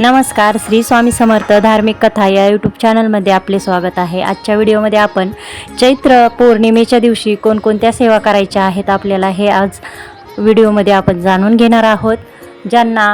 नमस्कार श्री स्वामी समर्थ धार्मिक कथा या यूट्यूब चॅनलमध्ये आपले स्वागत आहे. आजच्या व्हिडिओमध्ये आपण चैत्र पौर्णिमेच्या दिवशी कोणकोणत्या सेवा करायच्या आहेत आपल्याला हे आज व्हिडिओमध्ये आपण जाणून घेणार आहोत. ज्यांना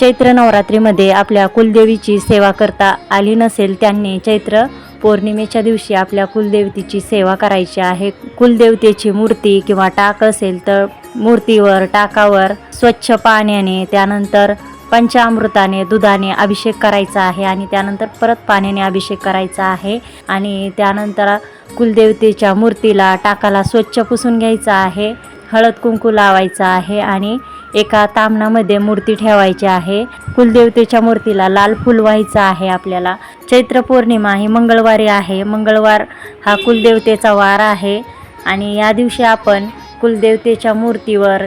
चैत्र नवरात्रीमध्ये आपल्या कुलदेवीची सेवा करता आली नसेल त्यांनी चैत्र पौर्णिमेच्या दिवशी आपल्या कुलदेवतेची सेवा करायची आहे. कुलदेवतेची मूर्ती किंवा टाक असेल तर मूर्तीवर टाकावर स्वच्छ पाण्याने त्यानंतर पंचामृताने दुधाने अभिषेक करायचा आहे आणि त्यानंतर परत पाण्याने अभिषेक करायचा आहे आणि त्यानंतर कुलदेवतेच्या मूर्तीला टाकाला स्वच्छ पुसून घ्यायचा आहे हळद कुंकू लावायचा आहे आणि एका तामणामध्ये मूर्ती ठेवायची आहे. कुलदेवतेच्या मूर्तीला लाल फुल व्हायचं आहे आपल्याला. चैत्र पौर्णिमा ही मंगळवारी आहे. मंगळवार हा कुलदेवतेचा वार आहे आणि या दिवशी आपण कुलदेवतेच्या मूर्तीवर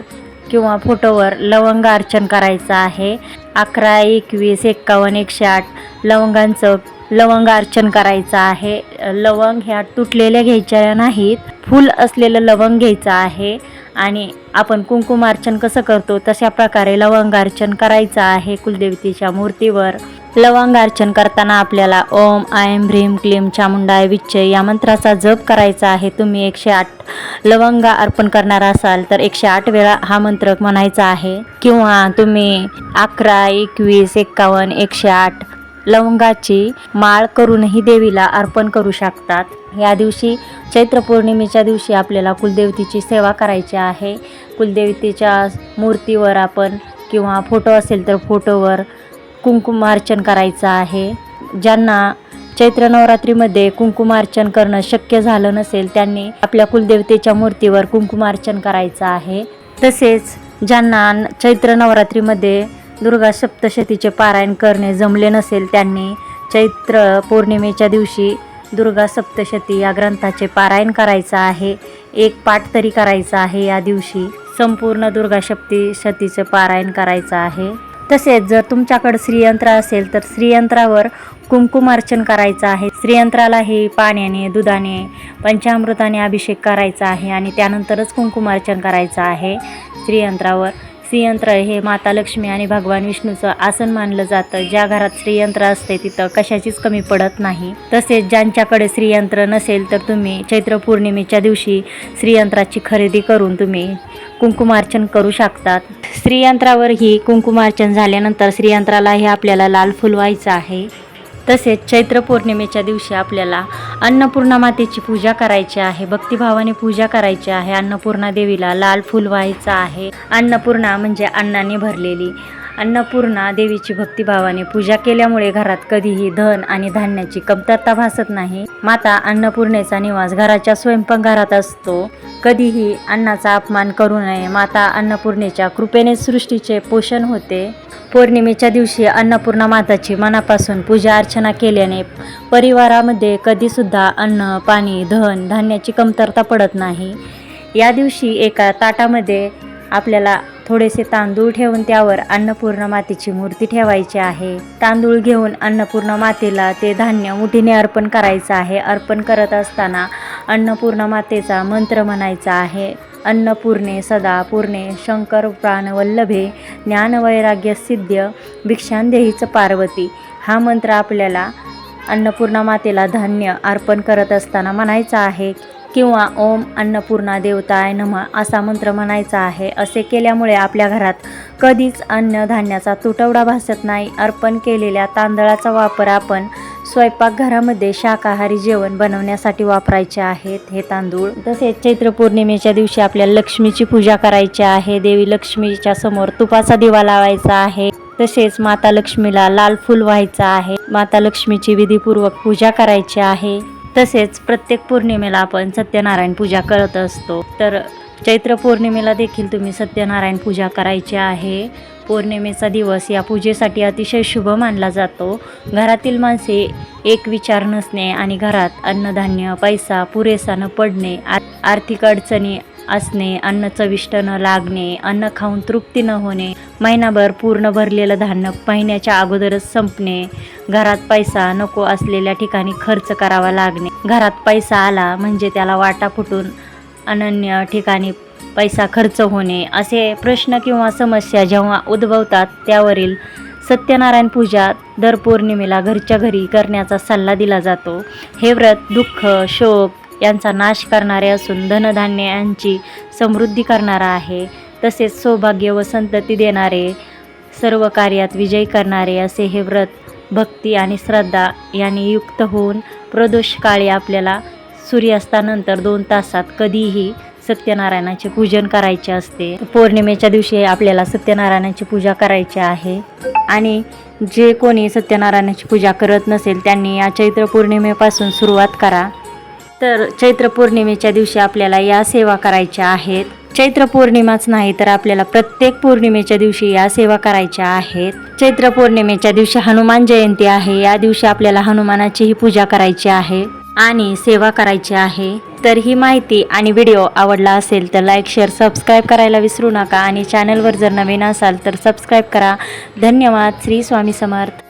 किंवा फोटोवर लवंग अर्चन करायचं आहे. अकरा एकवीस एक्कावन्न एकशे आठ. लवंगांचं लवंग अर्चन करायचं आहे. लवंग ह्या तुटलेल्या घ्यायच्या नाहीत. फूल असलेलं लवंग घ्यायचं आहे. आणि आपण कुंकुमार्चन कसं करतो? तशा प्रकारे लवंगार्चन करायचं आहे कुलदेवतेच्या मूर्तीवर. लवंग अर्चन करताना आपल्याला ओम आयम ह्रीम क्लीम चामुंडाय विच्चय या मंत्राचा जप करायचा आहे. तुम्ही एकशे आठ लवंगा अर्पण करणार असाल तर एकशे आठ वेळा हा मंत्र म्हणायचा आहे. किंवा तुम्ही अकरा एकवीस एक्कावन्न एकशे आठ लवंगाची माळ करूनही देवीला अर्पण करू शकतात. या दिवशी चैत्र पौर्णिमेच्या दिवशी आपल्याला कुलदेवतेची सेवा करायची आहे. कुलदेवतेच्या मूर्तीवर आपण किंवा फोटो असेल तर फोटोवर कुंकुमार्चन करायचं आहे. ज्यांना चैत्र नवरात्रीमध्ये कुंकुमार्चन करणं शक्य झालं नसेल त्यांनी आपल्या कुलदेवतेच्या मूर्तीवर कुंकुमार्चन करायचं आहे. तसेच ज्यांना चैत्र नवरात्रीमध्ये दुर्गा सप्तशतीचे पारायण करणे जमले नसेल त्यांनी चैत्र पौर्णिमेच्या दिवशी दुर्गा सप्तशती या ग्रंथाचे पारायण करायचं आहे. एक पाठ तरी करायचा आहे. या दिवशी संपूर्ण दुर्गा सप्तशतीचे पारायण करायचं आहे. तसेच जर तुमच्याकडे श्रीयंत्र असेल तर श्रीयंत्रावर कुंकुमार्चन करायचं आहे. श्रीयंत्रालाही पाण्याने दुधाने पंचामृताने अभिषेक करायचा आहे आणि त्यानंतरच कुंकुमार्चन करायचं आहे. श्रीयंत्रावर श्रीयंत्र हे माता लक्ष्मी आणि भगवान विष्णूचं आसन मानलं जातं. ज्या घरात श्रीयंत्र असते तिथं कशाचीच कमी पडत नाही. तसेच ज्यांच्याकडे श्रीयंत्र नसेल तर तुम्ही चैत्र पौर्णिमेच्या दिवशी श्रीयंत्राची खरेदी करून तुम्ही कुंकुमार्चन करू शकतात. श्रीयंत्रावरही कुंकुमार्चन झाल्यानंतर श्रीयंत्रालाही आपल्याला लाल फुल व्हायचं आहे. तसेच चैत्र पौर्णिमेच्या दिवशी आपल्याला अन्नपूर्णा मातेची पूजा करायची आहे. भक्तिभावाने पूजा करायची आहे. अन्नपूर्णा देवीला लाल फूल व्हायचं आहे. अन्नपूर्णा म्हणजे अन्नाने भरलेली. अन्नपूर्णा देवीची भक्तिभावाने पूजा केल्यामुळे घरात कधीही धन आणि धान्याची कमतरता भासत नाही. माता अन्नपूर्णेचा निवास घराच्या स्वयंपाकघरात असतो. कधीही अन्नाचा अपमान करू नये. माता अन्नपूर्णेच्या कृपेने सृष्टीचे पोषण होते. पौर्णिमेच्या दिवशी अन्नपूर्णा माताची मनापासून पूजा अर्चना केल्याने परिवारामध्ये कधीसुद्धा अन्न पाणी धन धान्याची कमतरता पडत नाही. या दिवशी एका ताटामध्ये आपल्याला थोडेसे तांदूळ ठेवून त्यावर अन्नपूर्णा मातेची मूर्ती ठेवायची आहे. तांदूळ घेऊन अन्नपूर्णा मातेला ते धान्य मुठीने अर्पण करायचं आहे. अर्पण करत असताना अन्नपूर्णा मातेचा मंत्र म्हणायचा आहे. अन्नपूर्णे सदा पूर्णे शंकर प्राणवल्लभे ज्ञानवैराग्य सिद्ध भिक्षांदेहीच पार्वती. हा मंत्र आपल्याला अन्नपूर्णा मातेला धान्य अर्पण करत असताना म्हणायचा आहे. किंवा ओम अन्नपूर्णा देवताय नमा असा मंत्र म्हणायचा आहे. असे केल्यामुळे आपल्या घरात कधीच अन्नधान्याचा तुटवडा भासत नाही. अर्पण केलेल्या तांदळाचा वापर आपण स्वयंपाकघरामध्ये शाकाहारी जेवण बनवण्यासाठी वापरायचे आहेत. हे तांदूळ तसेच चैत्र पौर्णिमेच्या दिवशी आपल्याला लक्ष्मीची पूजा करायची आहे. देवी लक्ष्मीच्या समोर तुपाचा दिवा लावायचा आहे. तसेच माता लक्ष्मीला लाल फूल व्हायचं आहे. माता लक्ष्मीची विधीपूर्वक पूजा करायची आहे. तसेच प्रत्येक पौर्णिमेला आपण सत्यनारायण पूजा करत असतो. तर चैत्र पौर्णिमेला देखील तुम्ही सत्यनारायण पूजा करायची आहे. पौर्णिमेचा दिवस या पूजेसाठी अतिशय शुभ मानला जातो. घरातील माणसे एक विचार नसणे आणि घरात अन्नधान्य पैसा पुरेसा न पडणे आ आर्थिक अडचणी असणे अन्न चविष्ट न लागणे अन्न खाऊन तृप्ती न होणे महिनाभर पूर्ण भरलेलं धान्य महिन्याच्या अगोदरच संपणे. घरात पैसा नको असलेल्या ठिकाणी खर्च करावा लागणे. घरात पैसा आला म्हणजे त्याला वाटा फुटून अनन्य ठिकाणी पैसा खर्च होणे. असे प्रश्न किंवा समस्या जेव्हा उद्भवतात त्यावरील सत्यनारायण पूजा दर पौर्णिमेला घरच्या घरी करण्याचा सल्ला दिला जातो. हे व्रत दुःख शोक यांचा नाश करणारे असून धनधान्य यांची समृद्धी करणारा आहे. तसेच सौभाग्य व संतती देणारे सर्व कार्यात विजयी करणारे असे हे व्रत भक्ती आणि श्रद्धा यांनी युक्त होऊन प्रदोष काळी आपल्याला सूर्यास्तानंतर दोन तासात कधीही सत्यनारायणाचे पूजन करायचे असते. पौर्णिमेच्या दिवशी आपल्याला सत्यनारायणाची पूजा करायची आहे. आणि जे कोणी सत्यनारायणाची पूजा करत नसेल त्यांनी या चैत्र पौर्णिमेपासून सुरुवात करा. तर चैत्र पौर्णिमेच्या दिवशी आपल्याला या सेवा करायच्या आहेत. चैत्र पौर्णिमाच नाही तर आपल्याला प्रत्येक पौर्णिमेच्या दिवशी या सेवा करायच्या आहेत. चैत्र पौर्णिमेच्या दिवशी हनुमान जयंती आहे. या दिवशी आपल्याला हनुमानाचीही पूजा करायची आहे आणि सेवा करायची आहे. तर ही माहिती आणि व्हिडिओ आवडला असेल तर लाईक शेअर सबस्क्राईब करायला विसरू नका आणि चॅनलवर जर नवीन असाल तर सबस्क्राईब करा. धन्यवाद. श्री स्वामी समर्थ.